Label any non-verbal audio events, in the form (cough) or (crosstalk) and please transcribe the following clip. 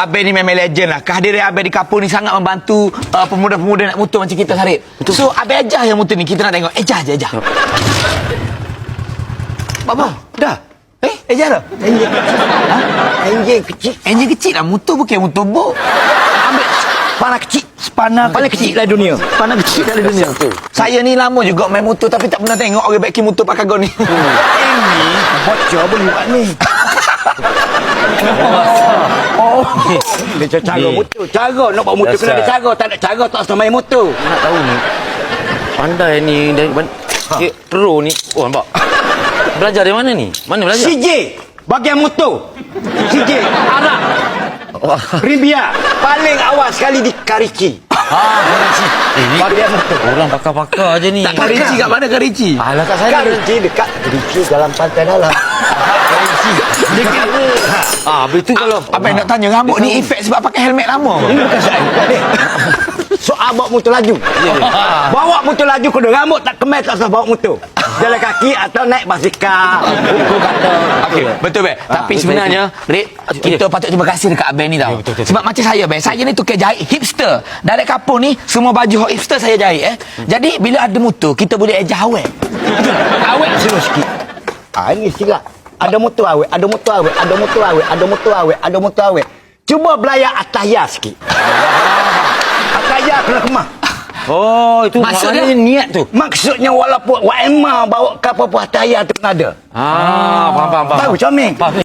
Abang ni memang legend lah. Kehadiran Abang di kapur ni sangat membantu uh, pemuda-pemuda nak motor macam kita, Sarip. So, Abang ejah yang motor ni. Kita nak tengok. Ejah je, ejah. Bapa, dah. Eh, ejah dah? Enjin ha? Enjin kecil Enjin kecil lah. Motor bukan motor bok. Ambil panah kecil. Panah Paling kecil dalam dunia. Panah kecil dalam dunia Saya ni lama juga main motor tapi tak pernah tengok orang baikin motor pakai gon ni. Ini bocor boleh buat ni (laughs) (laughs) Dia cara Ni. motor Cara nak bawa motor kena ada cara. Tak ada cara tak asal main motor Nak tahu ni? Pandai ni dari eh, Pro ni. Oh nampak? Belajar dari mana ni? Mana belajar? CJ Bagian motor CJ (laughs) Arab Ribia Paling awal sekali di Karici Eh, ni Bagian motor Orang pakar-pakar je ni. Tak kerici kat mana kerici? Alah kat sana. Karici dekat Karici dalam pantai dalam. (laughs) Dekat Ah, habis tu kalau Abang nak tanya rambut ni efek sebab pakai helmet lama. Ini bukan. Soal bawa motor laju. Ya. Bawa motor laju kena rambut tak kemas tak usah bawa motor. Jalan kaki atau naik basikal. Aku kata. Okey, betul be. Tapi betul, sebenarnya, Rik, kita patut terima kasih dekat Abang ni tau. betul, betul. Sebab macam saya be, saya ni tukar jahit hipster. Dari kapur ni semua baju hot hipster saya jahit eh. Jadi bila ada motor, kita boleh ejah awet. awet Terus sikit. Ah ini silap. Ada motor awet, ada motor awet, ada motor awet, ada motor awet, ada motor awet. Cuba belayak ataya sikit. (laughs) ataya kena kemah. Oh, itu Maksudnya? niat tu Maksudnya walaupun Wak Emma bawa kapal puas ataya tu ada. Ah, faham, faham, faham Tahu comel. Faham